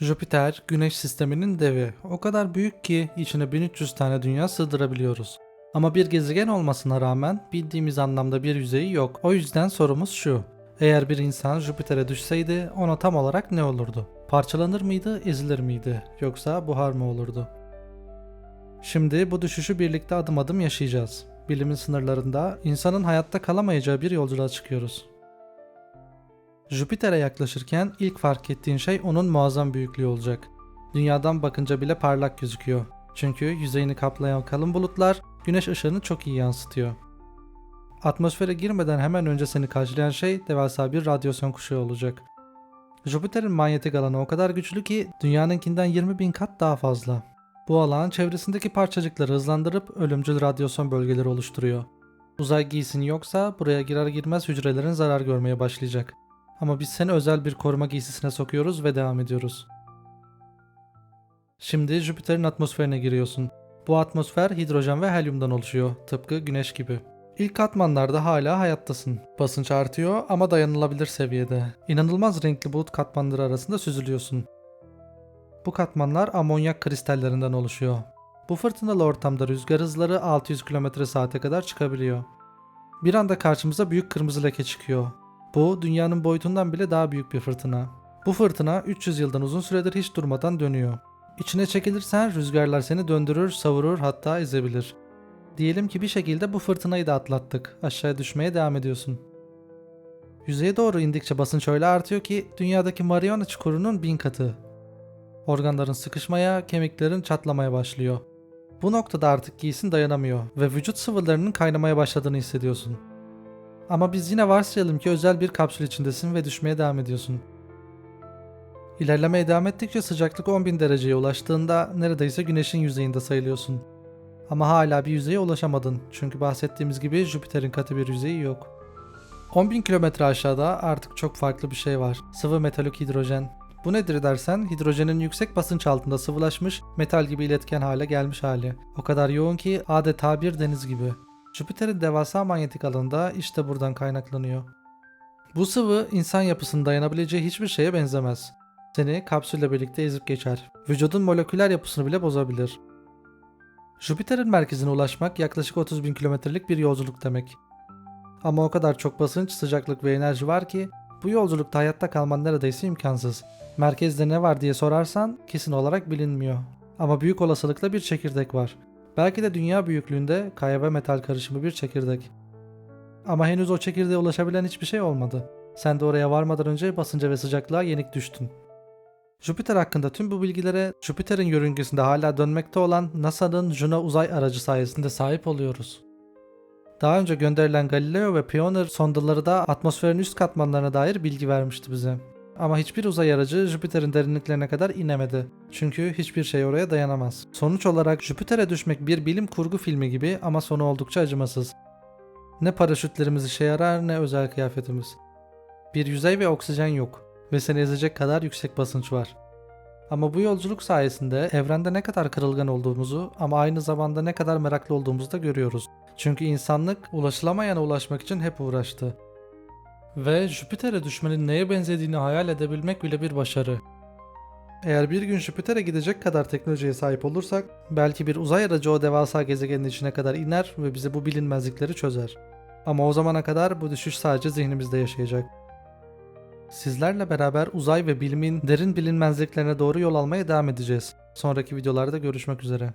Jüpiter, Güneş sisteminin devi. O kadar büyük ki içine 1300 tane dünya sığdırabiliyoruz. Ama bir gezegen olmasına rağmen bildiğimiz anlamda bir yüzeyi yok. O yüzden sorumuz şu. Eğer bir insan Jüpiter'e düşseydi ona tam olarak ne olurdu? Parçalanır mıydı, ezilir miydi? Yoksa buhar mı olurdu? Şimdi bu düşüşü birlikte adım adım yaşayacağız. Bilimin sınırlarında insanın hayatta kalamayacağı bir yolculuğa çıkıyoruz. Jüpiter'e yaklaşırken ilk fark ettiğin şey onun muazzam büyüklüğü olacak. Dünyadan bakınca bile parlak gözüküyor. Çünkü yüzeyini kaplayan kalın bulutlar güneş ışığını çok iyi yansıtıyor. Atmosfere girmeden hemen önce seni karşılayan şey devasa bir radyasyon kuşağı olacak. Jüpiter'in manyetik alanı o kadar güçlü ki dünyanınkinden 20 bin kat daha fazla. Bu alan çevresindeki parçacıkları hızlandırıp ölümcül radyasyon bölgeleri oluşturuyor. Uzay giysin yoksa buraya girer girmez hücrelerin zarar görmeye başlayacak. Ama biz seni özel bir koruma giysisine sokuyoruz ve devam ediyoruz. Şimdi Jüpiter'in atmosferine giriyorsun. Bu atmosfer hidrojen ve helyumdan oluşuyor, tıpkı Güneş gibi. İlk katmanlarda hala hayattasın. Basınç artıyor ama dayanılabilir seviyede. İnanılmaz renkli bulut katmanları arasında süzülüyorsun. Bu katmanlar amonyak kristallerinden oluşuyor. Bu fırtınalı ortamda rüzgar hızları 600 km saate kadar çıkabiliyor. Bir anda karşımıza büyük kırmızı leke çıkıyor. Bu dünyanın boyutundan bile daha büyük bir fırtına. Bu fırtına 300 yıldan uzun süredir hiç durmadan dönüyor. İçine çekilirsen rüzgarlar seni döndürür, savurur hatta ezebilir. Diyelim ki bir şekilde bu fırtınayı da atlattık. Aşağıya düşmeye devam ediyorsun. Yüzeye doğru indikçe basınç öyle artıyor ki dünyadaki Mariana çukurunun bin katı. Organların sıkışmaya, kemiklerin çatlamaya başlıyor. Bu noktada artık giysin dayanamıyor ve vücut sıvılarının kaynamaya başladığını hissediyorsun. Ama biz yine varsayalım ki özel bir kapsül içindesin ve düşmeye devam ediyorsun. İlerlemeye devam ettikçe sıcaklık 10.000 dereceye ulaştığında neredeyse güneşin yüzeyinde sayılıyorsun. Ama hala bir yüzeye ulaşamadın çünkü bahsettiğimiz gibi Jüpiter'in katı bir yüzeyi yok. 10.000 kilometre aşağıda artık çok farklı bir şey var. Sıvı metalik hidrojen. Bu nedir dersen hidrojenin yüksek basınç altında sıvılaşmış metal gibi iletken hale gelmiş hali. O kadar yoğun ki adeta bir deniz gibi. Jüpiter'in devasa manyetik alanında işte buradan kaynaklanıyor. Bu sıvı insan yapısının dayanabileceği hiçbir şeye benzemez. Seni kapsülle birlikte ezip geçer. Vücudun moleküler yapısını bile bozabilir. Jüpiter'in merkezine ulaşmak yaklaşık 30 bin kilometrelik bir yolculuk demek. Ama o kadar çok basınç, sıcaklık ve enerji var ki bu yolculukta hayatta kalman neredeyse imkansız. Merkezde ne var diye sorarsan kesin olarak bilinmiyor. Ama büyük olasılıkla bir çekirdek var. Belki de dünya büyüklüğünde kaya ve metal karışımı bir çekirdek. Ama henüz o çekirdeğe ulaşabilen hiçbir şey olmadı. Sen de oraya varmadan önce basınca ve sıcaklığa yenik düştün. Jüpiter hakkında tüm bu bilgilere Jüpiter'in yörüngesinde hala dönmekte olan NASA'nın Juno uzay aracı sayesinde sahip oluyoruz. Daha önce gönderilen Galileo ve Pioneer sondaları da atmosferin üst katmanlarına dair bilgi vermişti bize. Ama hiçbir uzay aracı Jüpiter'in derinliklerine kadar inemedi. Çünkü hiçbir şey oraya dayanamaz. Sonuç olarak Jüpiter'e düşmek bir bilim kurgu filmi gibi ama sonu oldukça acımasız. Ne paraşütlerimiz işe yarar ne özel kıyafetimiz. Bir yüzey ve oksijen yok ve seni ezecek kadar yüksek basınç var. Ama bu yolculuk sayesinde evrende ne kadar kırılgan olduğumuzu ama aynı zamanda ne kadar meraklı olduğumuzu da görüyoruz. Çünkü insanlık ulaşılamayana ulaşmak için hep uğraştı. Ve Jüpiter'e düşmenin neye benzediğini hayal edebilmek bile bir başarı. Eğer bir gün Jüpiter'e gidecek kadar teknolojiye sahip olursak, belki bir uzay aracı o devasa gezegenin içine kadar iner ve bize bu bilinmezlikleri çözer. Ama o zamana kadar bu düşüş sadece zihnimizde yaşayacak. Sizlerle beraber uzay ve bilimin derin bilinmezliklerine doğru yol almaya devam edeceğiz. Sonraki videolarda görüşmek üzere.